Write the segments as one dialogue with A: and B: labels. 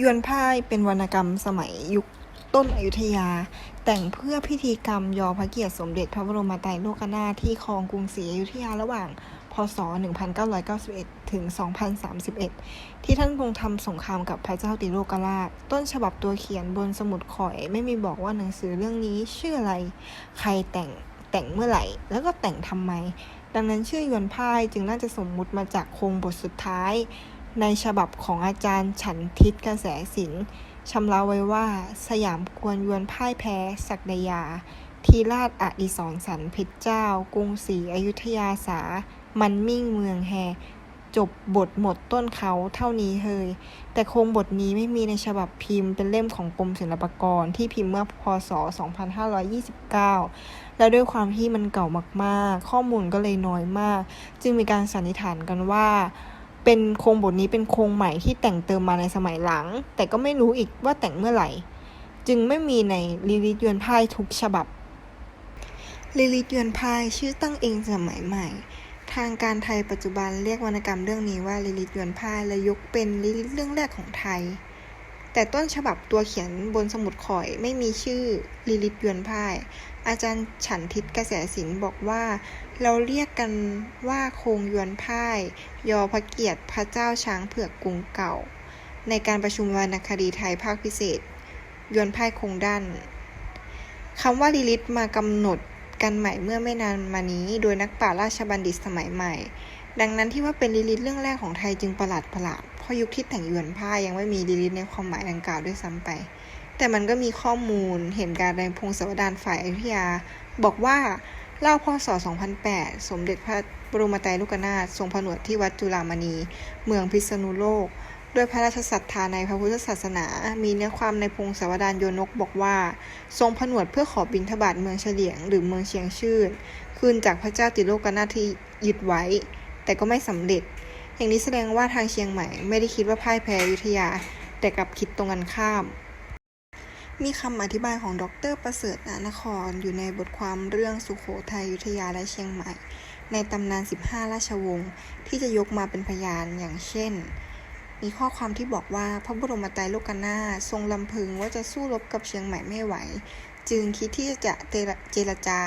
A: ยวนพ่ายเป็นวรรณกรรมสมัยยุคต้นอยุธยา แต่งเพื่อพิธีกรรมยอพระเกียรติสมเด็จพระบรมไตรโลกนาถที่ครองกรุงศรีอยุธยาระหว่าง พศ 1991 ถึง 2031 ที่ท่านทรงทำสงครามกับพระเจ้าติโลกราช ต้นฉบับตัวเขียนบนสมุดข่อย ไม่มีบอกว่าหนังสือเรื่องนี้ชื่ออะไร ใครแต่งแต่งเมื่อไหร่ แล้วก็แต่งทำไม ดังนั้นชื่อยวนพ่ายจึงน่าจะสมมุติมาจากโครงบทสุดท้าย ในฉบับของอาจารย์ฉันทิศกระแสสินชำเล่าไว้ว่าสยามควรยวนพ่ายแพ้ศักดยา ทีราชอดิศรสันเพชรเจ้า กรุงศรีอยุธยาสา มันมิ่งเมืองแฮ จบบทหมดต้นเขาเท่านี้เฮย แต่โครงบทนี้ไม่มีในฉบับพิมพ์เป็นเล่มของกรมศิลปากรที่พิมพ์เมื่อพศ 2529 แล้วด้วยความที่มันเก่ามากๆ ข้อมูลก็เลยน้อยมาก จึงมีการสันนิษฐานกันว่า เป็นโครงบทนี้เป็นโครงใหม่ที่แต่งเติมมาในสมัยหลัง แต่ก็ไม่รู้อีกว่าแต่งเมื่อไหร่ จึงไม่มีในลิลิตยวนพ่ายทุกฉบับลิลิตยวนพ่ายชื่อตั้งเองสมัยใหม่ ทางการไทยปัจจุบันเรียกวรรณกรรมเรื่องนี้ว่าลิลิตยวนพ่ายและยกเป็นลิลิตเรื่องแรกของไทย แต่ต้นฉบับตัวเขียนบนสมุดข่อยไม่มีชื่อลิลิตยวนพ่ายอาจารย์ฉันทิศกระแสสินบอกว่า เราเรียกกันว่าโคงยวนพ่าย ยอพระเกียรติพระเจ้าช้างเผือกกรุงเก่า ในการประชุมวรรณคดีไทยภาคพิเศษ ยวนพ่ายคงด้านคำว่าลิลิตมากำหนดกันใหม่เมื่อไม่นานมานี้ โดยนักปราราชบัณฑิตสมัยใหม่ ดังนั้นที่ว่าเป็นลิลิตเรื่องแรกของไทยจึงประหลาดประหลาดเพราะยุคที่แต่งยวนพ่ายยังไม่มีลิลิตในความหมายดังกล่าวด้วยซ้ำไป แต่มันก็มีข้อมูลเห็นการในพงศาวดารฝ่ายอยุธยา บอกว่า ล่าพศ 2008 สมเด็จพระบรมไตรโลกนาถทรงผนวดที่วัดจุฬามณี เมืองพิษณุโลก ด้วยพระราชศรัทธาในพระพุทธศาสนา มีเนื้อความในพงศาวดารโยนกบอกว่า ทรงผนวดเพื่อขอบิณฑบาตเมืองเฉลียง หรือเมืองเชียงชื่น คืนจากพระเจ้าติโลกนาถที่ยึดไว้ แต่ก็ไม่สำเร็จ อย่างนี้แสดงว่าทางเชียงใหม่ไม่ได้คิดว่าพ่ายแพ้อยุธยา แต่กลับคิดตรงกันข้าม มีคำอธิบายของดรประเสริฐนานคร อยู่ในบทความเรื่องสุโขทัยยุธยาและเชียงใหม่ ในตำนาน 15 ราชวงศ์ที่จะยกมาเป็นพยานอย่างเช่น มีข้อความที่บอกว่าพระบรมไตรโลกนาถทรงลำพึงว่าจะสู้รบกับเชียงใหม่ไม่ไหว จึงคิดที่จะเจรจา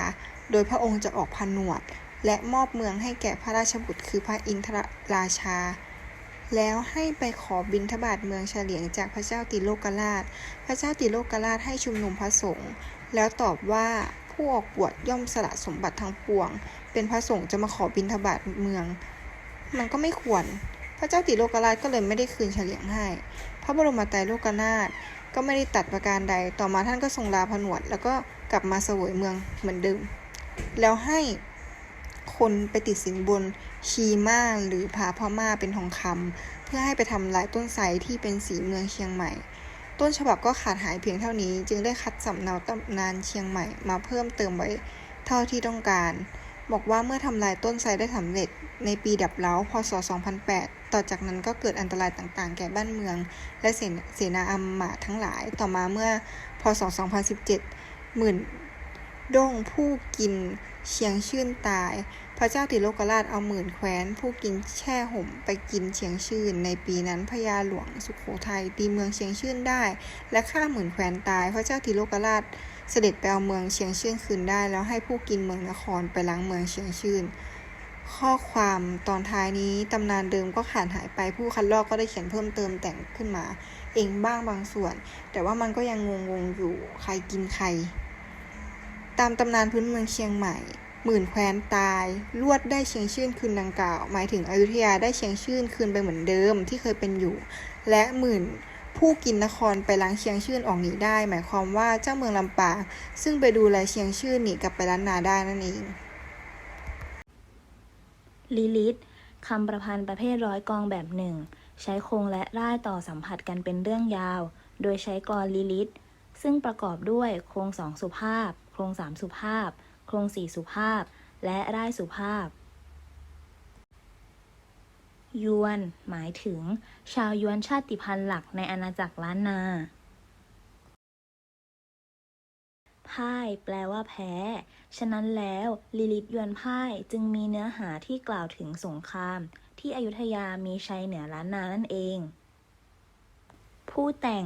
A: โดยพระองค์จะออกผนวด และมอบเมืองให้แก่พระราชบุตรคือพระอินทรราชา แล้วให้ไปขอบิณฑบาตเมืองเฉลียงจากพระเจ้าติโลกราช พระเจ้าติโลกราชให้ชุมนุมพระสงฆ์แล้วตอบว่าผู้ออกบวชย่อมสละสมบัติทั้งปวง เป็นพระสงฆ์จะมาขอบิณฑบาตเมือง มันก็ไม่ควร พระเจ้าติโลกราชก็เลยไม่ได้คืนเฉลียงให้ พระบรมไตรโลกนาถก็ไม่ได้ตัดประการใด ต่อมาท่านก็ทรงลาผนวด แล้วก็กลับมาเสวยเมืองเหมือนเดิม แล้วให้ คนไปติดสินบนชีม่าหรือผาพ่อม่าเป็นทองคำเพื่อให้ไปทำลายต้นไทรที่เป็นสีเมืองเชียงใหม่ ต้นฉบับก็ขาดหายเพียงเท่านี้ จึงได้คัดสำเนาตำนานเชียงใหม่ มาเพิ่มเติมไว้เท่าที่ต้องการ บอกว่าเมื่อทำลายต้นไทรได้สำเร็จในปีดับเล้าพศ 2008 ต่อจากนั้นก็เกิดอันตรายต่างๆ แก่บ้านเมือง และเสนเสนาอามาทั้งหลาย ต่อมาเมื่อพศ 2017หมื่น ด้งผู้กินเชียงชื่นตาย พระเจ้าติโลกราชเอาหมื่นแคว้น ผู้กินแช่ห่มไปกินเชียงชื่น ในปีนั้นพญาหลวงสุขโขทัยตีเมืองเชียงชื่นได้ และฆ่าหมื่นแคว้นตาย พระเจ้าติโลกราชเสด็จไปเอาเมืองเชียงชื่นคืนได้ แล้วให้ผู้กินเมืองนครไปล้างเมืองเชียงชื่น ข้อความตอนท้ายนี้ตำนานเดิมก็ขาดหายไปผู้คัดลอกก็ได้เขียนเพิ่มเติมแต่งขึ้นมา เองบ้างบางส่วน แต่ว่ามันก็ยังงงๆอยู่ใครกินใคร ตามตำนานพื้นเมืองเชียงใหม่ หมื่นแคว้นตาย ลวดได้เชียงชื่นคืนดังกล่าว หมายถึงอยุธยาได้เชียงชื่นคืนไปเหมือนเดิมที่เคยเป็นอยู่ และหมื่นผู้กินนครไปล้างเชียงชื่นออกหนีได้ หมายความว่าเจ้าเมืองลำปางซึ่งไปดูแลเชียงชื่นหนีกลับไปล้านนาได้นั่นเอง
B: ลิลิตคำประพันธ์ประเภทร้อยกองแบบหนึ่ง ใช้โครงและร่ายต่อสัมผัสกันเป็นเรื่องยาว โดยใช้กลอลิลิตซึ่งประกอบด้วยโครงสองสุภาพ รงสามสุภาพ โครงสี่สุภาพ และร่ายสุภาพ ยวน หมายถึง ชาวยวนชาติพันธุ์หลักในอาณาจักรล้านนา พ่าย แปลว่าแพ้ ฉะนั้นแล้วลิลิตยวนพ่ายจึงมีเนื้อหาที่กล่าวถึงสงคราม ที่อยุธยามีชัยเหนือล้านนานั่นเอง ผู้แต่ง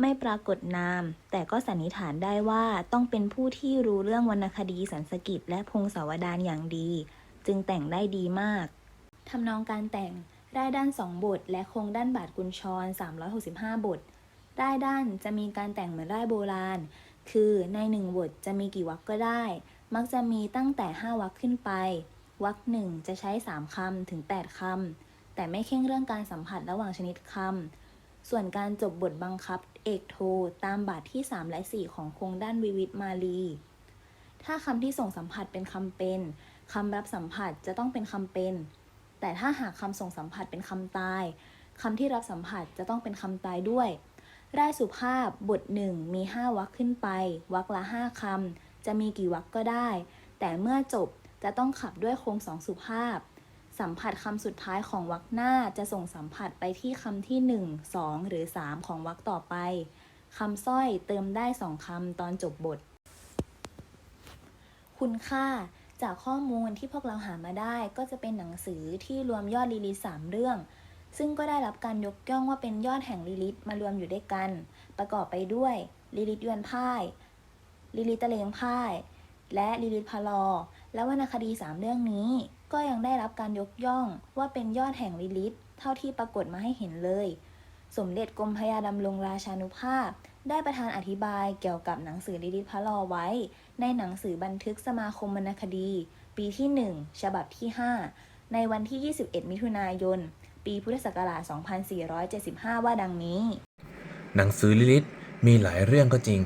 B: ไม่ปรากฏนาม แต่ก็สันนิษฐานได้ว่าต้องเป็นผู้ที่รู้เรื่องวรรณคดีสันสกิตและพงศาวดารอย่างดี จึงแต่งได้ดีมากทำนองการแต่งได้ด้านสองบท และโครงด้านบาทกุญชร 365 บทได้ด้านจะมีการแต่งเหมือนได้โบราณ คือในหนึ่งบทจะมีกี่วรรคก็ได้ มักจะมีตั้งแต่ 5วรรคขึ้นไป วรรคหนึ่งจะใช้ 3คำถึง 8คำแต่ไม่เข่งเรื่องการสัมผัสระหว่างชนิดคำ ส่วนการจบบทบังคับเอกโท ตามบาทที่ 3 และ 4 ของโครงด้านวิวิตมาลี ถ้าคำที่ส่งสัมผัสเป็นคำเป็นคำรับสัมผัสจะต้องเป็นคำเป็น แต่ถ้าหากคำส่งสัมผัสเป็นคำตายคำที่รับสัมผัสจะต้องเป็นคำตายด้วยได้สุภาพบทหนึ่งมี 5วรรคขึ้นไปวรรคละ 5คำจะมีกี่วรรคก็ได้ แต่เมื่อจบจะต้องขับด้วยโครงสองสุภาพ สัมผัสคำสุดท้ายของวรรคหน้าจะส่งสัมผัสไปที่คำที่ 1 2 หรือ 3 ของวรรคต่อไปคำสร้อยเติมได้สองคำตอนจบบท คุณค่าจากข้อมูลที่พวกเราหามาได้ก็จะเป็นหนังสือที่รวมยอดลีลิสามเรื่อง ซึ่งก็ได้รับการยกย่องว่าเป็นยอดแห่งลีลิตมารวมอยู่ด้วยกัน ประกอบไปด้วยลีลิตยวนพ่ายลีลิตตะเลงพ่าย และลีลิตพะลอและวรรณคดีสามเรื่องนี้ ก็ยังได้รับการยกย่องว่าเป็นยอดแห่งลีลิตเท่าที่ปรากฏมาให้เห็นเลย สมเด็จกรมพยาดำรงราชานุภาพ ได้ประทานอธิบายเกี่ยวกับหนังสือลิลิตพระลอไว้ ในหนังสือบันทึกสมาคมวรรณคดี ปีที่ 1 ฉบับที่ 5 ในวันที่ 21 มิถุนายน ปีพุทธศักราช 2475 ว่าดังนี้
C: หนังสือลิลิตมีหลายเรื่องก็จริง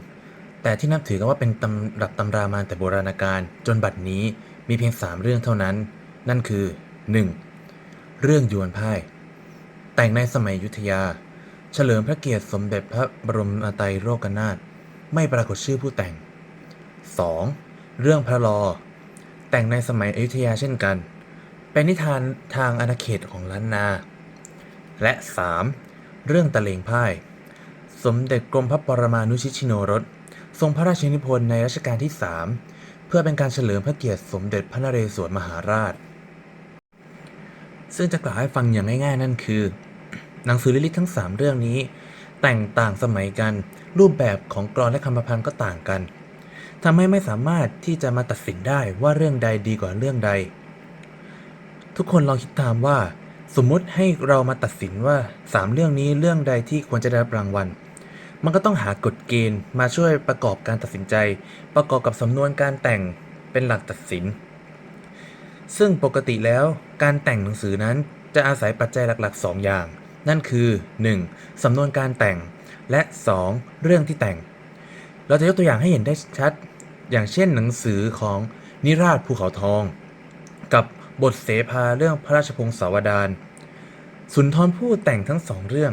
C: แต่ที่นับถือกันว่าเป็นตำรับตำรามาแต่โบราณกาลจนบัดนี้มีเพียง 3 เรื่องเท่านั้น นั่นคือ 1. เรื่องยวนพ่าย แต่งในสมัยยุทธยา เฉลิมพระเกียรติสมเด็จพระบรมอาไตรโลกนาถไม่ปรากฏชื่อผู้แต่ง 2. เรื่องพระลอ แต่งในสมัยอยุธยาเช่นกัน เป็นนิทานทางอาณาเขตของล้านนา และ 3. เรื่องตะเลงพ่าย สมเด็จกรมพระปรมานุชิตชิโนรส ทรงพระราชนิพนธ์ในรัชกาลที่ 3 เพื่อเป็นการเฉลิมพระเกียรติสมเด็จพระนเรศวรมหาราช ซึ่งจะกล่าวให้ฟังอย่างง่ายๆ นั่นคือ หนังสือลิลิตทั้ง 3 เรื่องนี้ แต่งต่างสมัยกัน รูปแบบของกรอนและคำประพันธ์ก็ต่างกันทำให้ไม่สามารถที่จะมาตัดสินได้ว่าเรื่องใดดีกว่าเรื่องใด ทุกคนลองคิดตามว่า สมมุติให้เรามาตัดสินว่า 3 เรื่องนี้เรื่องใดที่ควรจะได้รับรางวัล มันก็ต้องหากฎเกณฑ์มาช่วยประกอบการตัดสินใจ ประกอบกับสำนวนการแต่งเป็นหลักตัดสิน ซึ่งปกติแล้วการแต่งหนังสือนั้นจะอาศัยปัจจัยหลักๆ 2 อย่าง นั่นคือ 1. สำนวนการแต่ง และ 2. เรื่องที่แต่ง เราจะยกตัวอย่างให้เห็นได้ชัด อย่างเช่นหนังสือของนิราชภูเขาทอง กับบทเสภาเรื่องพระราชพงศาวดารสุนทรภู่แต่งทั้งสองเรื่อง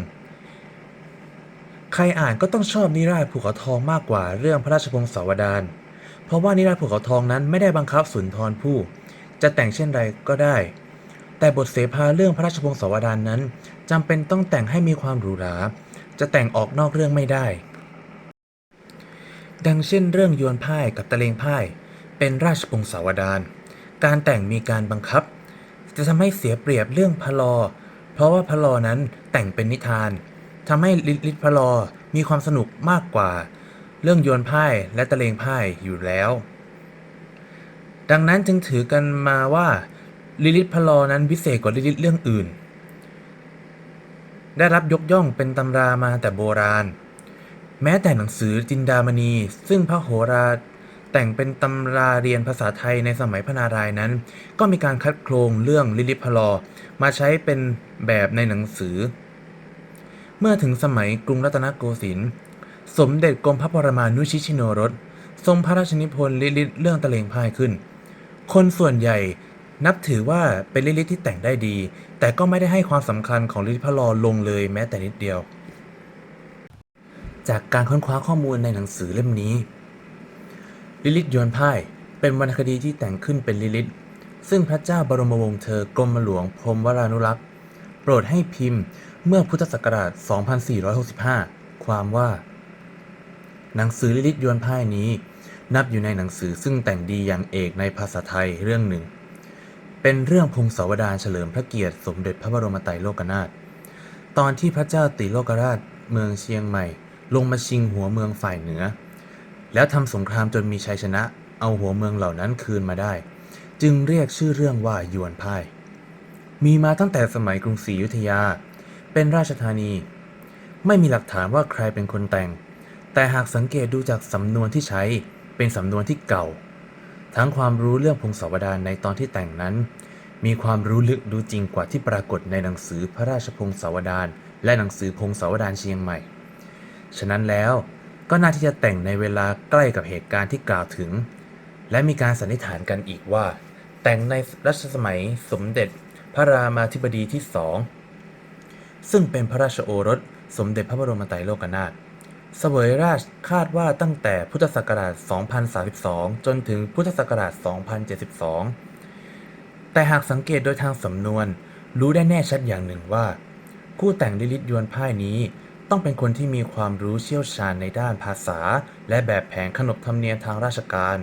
C: ใครอ่านก็ต้องชอบนิราชภูเขาทองมากกว่าเรื่องพระราชพงศาวดารเพราะว่านิราชภูเขาทองนั้นไม่ได้บังคับสุนทรภู่ จะแต่งเช่นไรก็ได้ แต่บทเสภาเรื่องพระราชพงศาวดารนั้นจำเป็นต้องแต่งให้มีความหรูหรา จะแต่งออกนอกเรื่องไม่ได้ ดังเช่นเรื่องยวนพ่ายกับตะเลงพ่าย เป็นราชพงศาวดารการแต่งมีการบังคับ จะทำให้เสียเปรียบเรื่องพะลอ เพราะว่าพะลอนั้นแต่งเป็นนิทานทำให้ลิลิตพะลอมีความสนุกมากกว่า เรื่องยวนพ่ายและตะเลงพ่ายอยู่แล้ว ดังนั้นจึงถือกันมาว่าลิลิตพลอนั้นพิเศษกว่าลิลิตเรื่องอื่น ได้รับยกย่องเป็นตำรามาแต่โบราณ แม้แต่หนังสือจินดามณี ซึ่งพระโหราแต่งเป็นตำราเรียนภาษาไทยในสมัยพระนารายณ์นั้น ก็มีการคัดโครงเรื่องลิลิพลอมาใช้เป็นแบบในหนังสือ เมื่อถึงสมัยกรุงรัตนโกสินทร์สมเด็จกรมพระปรมานุชิชิโนรส ทรงพระราชนิพนธ์ลิลิตเรื่องตะเลงพายขึ้น คนส่วนใหญ่นับถือว่าเป็นลิลิตที่แต่งได้ดี แต่ก็ไม่ได้ให้ความสำคัญของลิลิตพลอลงเลยแม้แต่นิดเดียว จากการค้นคว้าข้อมูลในหนังสือเล่มนี้ ลิลิตยวนพ่ายเป็นวรรณคดีที่แต่งขึ้นเป็นลิลิตซึ่งพระเจ้าบรมวงศ์เธอกรมหลวงพรมวรานุรักษ์ โปรดให้พิมพ์เมื่อพุทธศักราช 2465 ความว่า หนังสือลิลิตยวนพ่ายนี้ นับอยู่ในหนังสือซึ่งแต่งดีอย่างเอกในภาษาไทยเรื่องหนึ่ง เป็นเรื่องพงศาวดารเฉลิมพระเกียรติสมเด็จพระบรมไตรโลกนาถ ตอนที่พระเจ้าติโลกราชเมืองเชียงใหม่ ลงมาชิงหัวเมืองฝ่ายเหนือ แล้วทำสงครามจนมีชัยชนะ เอาหัวเมืองเหล่านั้นคืนมาได้ จึงเรียกชื่อเรื่องว่ายวนพ่าย มีมาตั้งแต่สมัยกรุงศรีอยุธยา เป็นราชธานี ไม่มีหลักฐานว่าใครเป็นคนแต่ง แต่หากสังเกตดูจากสำนวนที่ใช้ เป็นสำนวนที่เก่า ทั้งความรู้เรื่องพงศาวดารในตอนที่แต่งนั้น มีความรู้ลึกรู้จริงกว่าที่ปรากฏในหนังสือพระราชพงศาวดารและหนังสือพงศาวดารเชียงใหม่ ฉะนั้นแล้วก็น่าที่จะแต่งในเวลาใกล้กับเหตุการณ์ที่กล่าวถึง และมีการสันนิษฐานกันอีกว่า แต่งในรัชสมัยสมเด็จพระรามาธิบดีที่สองซึ่งเป็นพระราชโอรสสมเด็จพระบรมไตรโลกนาถ เสวยราชคาดว่าตั้งแต่พุทธศักราช 2032 จนถึงพุทธศักราช 2072 แต่หากสังเกตโดยทางสำนวน รู้ได้แน่ชัดอย่างหนึ่งว่าผู้แต่งลิลิตยวนพ่ายนี้ต้องเป็นคนที่มีความรู้เชี่ยวชาญในด้านภาษา และแบบแผนขนบธรรมเนียมทางราชการ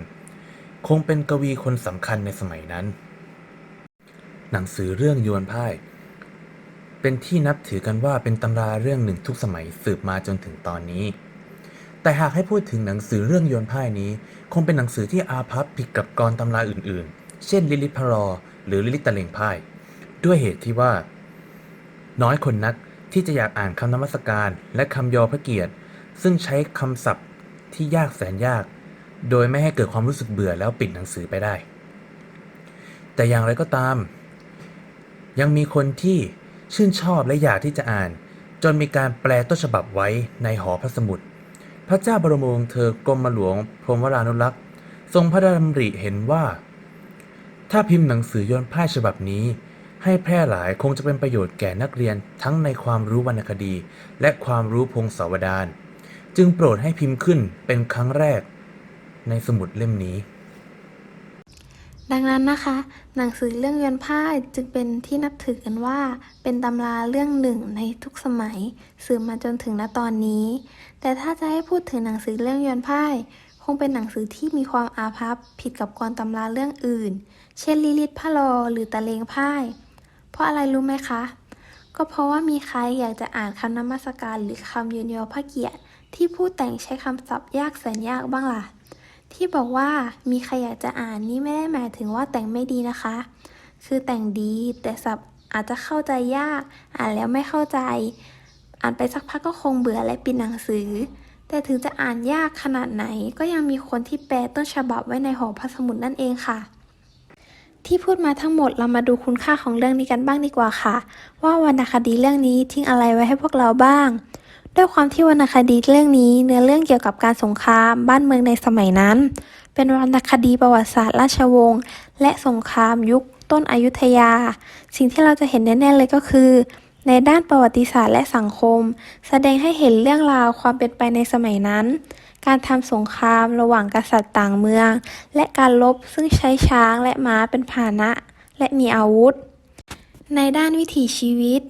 C: คงเป็นกวีคนสำคัญในสมัยนั้น หนังสือเรื่องยวนพ่าย เป็นที่นับถือกันว่าเป็นตำราเรื่องหนึ่งทุกสมัยสืบมาจนถึงตอนนี้ แต่หากให้พูดถึงหนังสือเรื่องโยนพ่ายนี้ คงเป็นหนังสือที่อาภัพผิดกับกรตำราอื่นๆ เช่นลิลิพระรอหรือลิลิตตะเลงพ่าย ด้วยเหตุที่ว่า น้อยคนนักที่จะอยากอ่านคำนมัสการและคำยอพระเกียรติ ซึ่งใช้คำศัพท์ที่ยากแสนยาก โดยไม่ให้เกิดความรู้สึกเบื่อแล้วปิดหนังสือไปได้ แต่อย่างไรก็ตาม ยังมีคนที่ ชื่นชอบและอยากที่จะอ่าน จนมีการแปลต้นฉบับไว้ในหอพระสมุด พระเจ้าบรมวงศ์เธอกรมหลวงพรหมวรานุรักษ์ ทรงพระดำริเห็นว่า ถ้าพิมพ์หนังสือยนต์พ่ายฉบับนี้ ให้แพร่หลายคงจะเป็นประโยชน์แก่นักเรียนทั้งในความรู้วรรณคดี และความรู้พงศาวดารจึงโปรดให้พิมพ์ขึ้นเป็นครั้งแรกในสมุดเล่มนี้
D: ดังนั้นนะคะ หนังสือเรื่องยนพ่ายจึงเป็นที่นับถือกันว่า เป็นตำราเรื่องหนึ่งในทุกสมัยสืบมาจนถึงณตอนนี้ แต่ถ้าจะให้พูดถึงหนังสือเรื่องยนพ่าย คงเป็นหนังสือที่มีความอาภัพผิดกับกรตำราเรื่องอื่น เช่นลิลิตพระลอหรือตะเลงพ่าย เพราะอะไรรู้ไหมคะ ก็เพราะว่ามีใครอยากจะอ่านคำนมัสการหรือคำยืนยอพระเกียรติที่ผู้แต่งใช้คำศัพท์ยากแสนยากบ้างล่ะ ที่บอกว่ามีใครอยากจะอ่านนี่ไม่ได้หมายถึงว่าแต่งไม่ดีนะคะ คือแต่งดีแต่ศัพอาจจะเข้าใจยาก อ่านแล้วไม่เข้าใจ อ่านไปสักพักก็คงเบื่อและปิดหนังสือ แต่ถึงจะอ่านยากขนาดไหน ก็ยังมีคนที่แปลต้นฉบับไว้ในหอพระสมุดนั่นเองค่ะ ที่พูดมาทั้งหมดเรามาดูคุณค่าของเรื่องนี้กันบ้างดีกว่าค่ะ ว่าวรรณคดีเรื่องนี้ทิ้งอะไรไว้ให้พวกเราบ้าง ด้วยความที่วรรณคดีเรื่องนี้เนื้อเรื่องเกี่ยวกับการสงครามบ้านเมืองในสมัยนั้น เป็นวรรณคดีประวัติศาสตร์ราชวงศ์และสงครามยุคต้นอยุธยา สิ่งที่เราจะเห็นแน่ๆเลยก็คือ ในด้านประวัติศาสตร์และสังคม แสดงให้เห็นเรื่องราวความเป็นไปในสมัยนั้น การทำสงครามระหว่างกษัตริย์ต่างเมือง และการลบซึ่งใช้ช้างและม้าเป็นพาหนะ และมีอาวุธ ในด้านวิถีชีวิต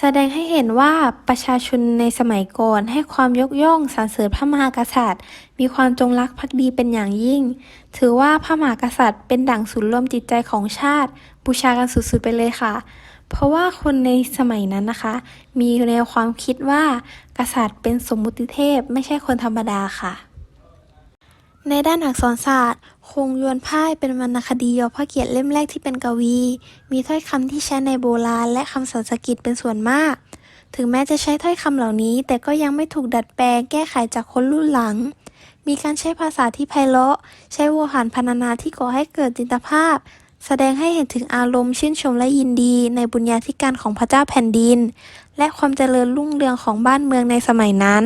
D: แสดงให้เห็นว่าประชาชนในสมัยก่อนให้ความยกย่องสรรเสริญพระมหากษัตริย์ มีความจงรักภักดีเป็นอย่างยิ่ง ถือว่าพระมหากษัตริย์เป็นดั่งศูนย์รวมจิตใจของชาติ บูชากันสุดๆไปเลยค่ะ เพราะว่าคนในสมัยนั้นนะคะ มีแนวความคิดว่ากษัตริย์เป็นสมมุติเทพ ไม่ใช่คนธรรมดาค่ะ ในด้านอักษรศาสตร์ คงยวนพ่ายเป็นวรรณคดียอพระเกียรติเล่มแรกที่เป็นกวี มีถ้อยคำที่ใช้ในโบราณและคำสันสกฤตเป็นส่วนมาก ถึงแม้จะใช้ถ้อยคำเหล่านี้ แต่ก็ยังไม่ถูกดัดแปลงแก้ไขจากคนรุ่นหลัง มีการใช้ภาษาที่ไพเราะ ใช้โวหารพรรณนาที่ก่อให้เกิดจินตภาพ แสดงให้เห็นถึงอารมณ์ชื่นชมและยินดี ในบุญญาธิการของพระเจ้าแผ่นดิน และความเจริญรุ่งเรืองของบ้านเมืองในสมัยนั้น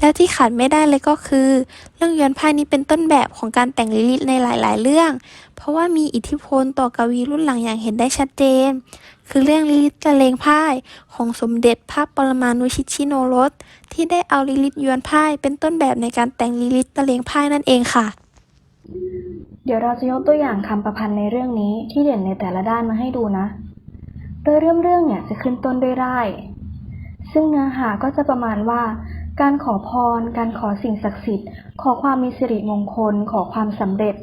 D: แล้วที่ขาดไม่ได้เลยก็คือ เรื่องยวนพ่ายนี้เป็นต้นแบบของการแต่งลิลิตในหลายๆ เรื่อง เพราะว่ามีอิทธิพลต่อกวีรุ่นหลังอย่างเห็นได้ชัดเจน คือเรื่องลิลิตตะเลงพ่ายของสมเด็จพระปรมาณุชิตชิโนรสที่ได้เอาลิลิตยวนพ่ายเป็นต้นแบบในการแต่งลิลิตตะเลงพ่ายนั่นเองค่ะ
E: เดี๋ยวเราจะยกตัวอย่างคำประพันธ์ในเรื่องนี้ที่เด่นในแต่ละด้านมาให้ดูนะ โดยเริ่มเรื่องเนี่ยจะขึ้นต้นด้วยร่าย ซึ่งเนื้อหาก็จะประมาณว่า การขอพร การขอสิ่งศักดิ์สิทธิ์ ขอความมีสิริมงคล ขอความสำเร็จ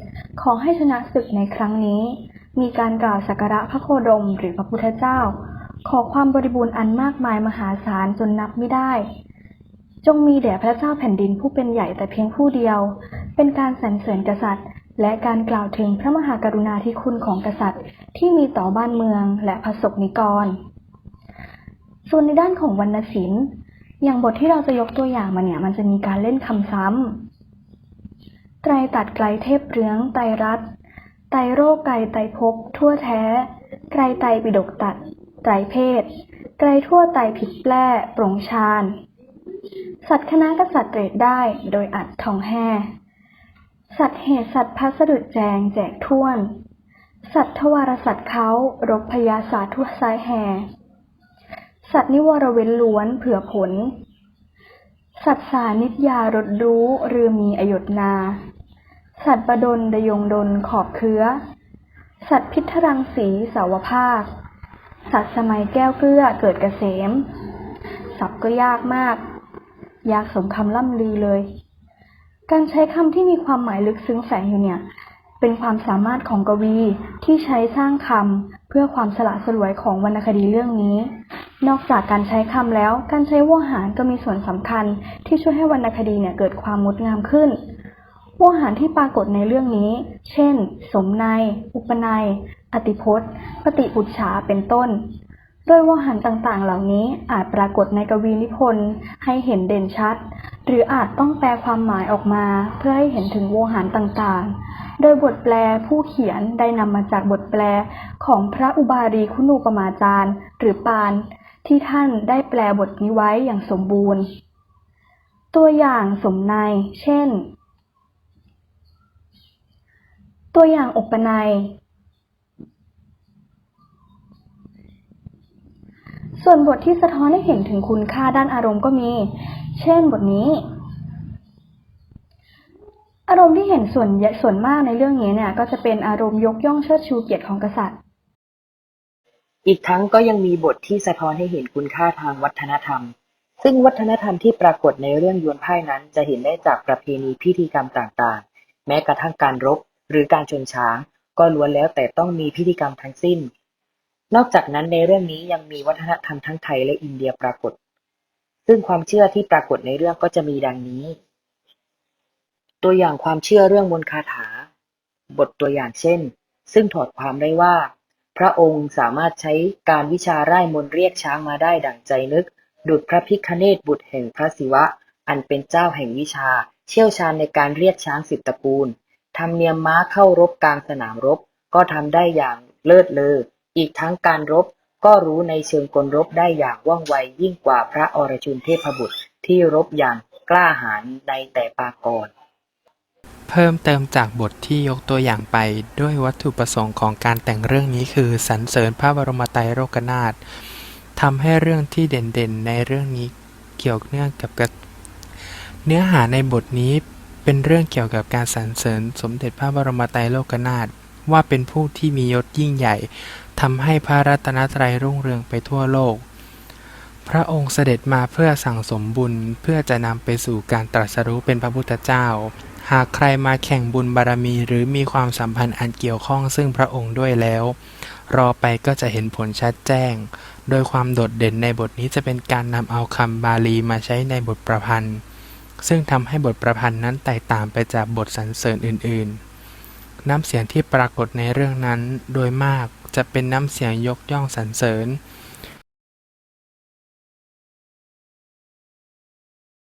E: ขอให้ชนะศึกในครั้งนี้ มีการกล่าวสักการะพระโคดมหรือพระพุทธเจ้า ขอความบริบูรณ์อันมากมายมหาศาลจนนับไม่ได้ จงมีแด่พระเจ้าแผ่นดินผู้เป็นใหญ่แต่เพียงผู้เดียว เป็นการสรรเสริญกษัตริย์ และการกล่าวถึงพระมหากรุณาธิคุณของกษัตริย์ ที่มีต่อบ้านเมืองและพระสงฆ์นิกร ส่วนในด้านของวรรณศิลป์ อย่างบทที่เราจะยกตัวอย่างมาเนี่ย มันจะมีการเล่นคำซ้ำไตรตัดไกลเทพเรืองไตรรัตไตรโรคไกลไตรภพทั่วแท้ ไกลไตรปิดกตัด ไตรเพศ ไกลทั่วไตรผิดแปล้ปรงชาญสัตว์คณะกษัตริย์เตรดได้โดยอัดทองแห่สัตว์เหตุสัตว์พัสดุแจงแจกท่วน สัตว์ทวารสัตว์เขารบพยาศาทั่วซ้ายแห่ สัตว์นิวรเว้นล้วนเผื่อผล สัตว์สานิตยารดรู้เรือมีอยุนา สัตว์ประดลดยงดนขอบเคื้อ สัตว์พิทรังสีสาวภาค สัตว์สมัยแก้วเกลือเกิดเกษมศัพท์ก็ยากมาก ยากสมคำล่ำลือเลย การใช้คำที่มีความหมายลึกซึ้งแฝงอยู่เนี่ย เป็นความสามารถของกวีที่ใช้สร้างคำเพื่อความสละสลวยของวรรณคดีเรื่องนี้ นอกจากการใช้คำแล้ว การใช้วหารก็มีส่วนสำคัญ ที่ช่วยให้วรรณคดีเนี่ยเกิดความงดงามขึ้นวหารที่ปรากฏในเรื่องนี้ เช่น สมนายอุปนายอติพจน์ ปฏิปุจฉาเป็นต้น โดยวหารต่างๆ เหล่านี้อาจปรากฏในกวีนิพนธ์ให้เห็นเด่นชัด หรืออาจต้องแปลความหมายออกมาเพื่อให้เห็นถึงโวหารต่างๆ โดยบทแปลผู้เขียนได้นำมาจากบทแปลของพระอุบาลีคุณูปมาจารย์ หรือปาน ที่ท่านได้แปลบทนี้ไว้อย่างสมบูรณ์ ตัวอย่างสมในยเช่น ตัวอย่างอุปนัย ส่วนบทที่สะท้อนให้เห็นถึงคุณค่าด้านอารมณ์ก็มี เช่นบทนี้ อารมณ์ที่เห็นส่วนใหญ่ส่วนมากในเรื่องนี้เนี่ยก็จะเป็นอารมณ์ยกย่องเชิดชูเกียรติของกษัตริย์
F: อีกทั้งก็ยังมีบทที่สะท้อนให้เห็นคุณค่าทางวัฒนธรรม ซึ่งวัฒนธรรมที่ปรากฏในเรื่องยวนไพ่นั้นจะเห็นได้จากประเพณีพิธีกรรมต่างๆ แม้กระทั่งการรบหรือการชนช้าง ก็ล้วนแล้วแต่ต้องมีพิธีกรรมทั้งสิ้น นอกจากนั้นในเรื่องนี้ยังมีวัฒนธรรมทั้งไทยและอินเดียปรากฏ ซึ่งความเชื่อที่ปรากฏในเรื่องก็จะมีดังนี้ ตัวอย่างความเชื่อเรื่องมนต์คาถา บทตัวอย่างเช่น ซึ่งถอดความได้ว่า พระองค์สามารถใช้การวิชาไร่มนเรียกช้างมาได้ดั่งใจนึก ดุจพระพิคเนตบุตรแห่งพระศิวะ อันเป็นเจ้าแห่งวิชา เชี่ยวชาญในการเรียกช้างสิบตระกูลทำเนียมม้าเข้ารบกลางสนามรบ ก็ทำได้อย่างเลิศเลอ อีกทั้งการรบก็รู้ในเชิงกลรบได้อย่างว่องไวยิ่งกว่าพระอรชุนเทพบุตรที่รบอย่างกล้าหาญในแต่ปากอน
G: เพิ่มเติมจากบทที่ยกตัวอย่างไปด้วยวัตถุประสงค์ของการแต่งเรื่องนี้คือสรรเสริญพระบรมไตรโลกนาถทำให้เรื่องที่เด่นๆ ในเรื่องนี้เกี่ยวเนื่องกับกระเนื้อหาในบทนี้เป็นเรื่องเกี่ยวกับการสรรเสริญสมเด็จพระบรมไตรโลกนาถว่าเป็นผู้ที่มียศยิ่งใหญ่ ทำให้พระรัตนตรัยรุ่งเรืองไปทั่วโลก พระองค์เสด็จมาเพื่อสั่งสมบุญเพื่อจะนำไปสู่การตรัสรู้เป็นพระพุทธเจ้า หากใครมาแข่งบุญบารมีหรือมีความสัมพันธ์อันเกี่ยวข้องซึ่งพระองค์ด้วยแล้ว รอไปก็จะเห็นผลชัดแจ้ง โดยความโดดเด่นในบทนี้จะเป็นการนำเอาคำบาลีมาใช้ในบทประพันธ์ ซึ่งทำให้บทประพันธ์นั้นแตกต่างไปจากบทสรรเสริญอื่น ๆ น้ำเสียงที่ปรากฏในเรื่องนั้น โดยมากจะเป็นน้ำเสียงยกย่องสรรเสริญ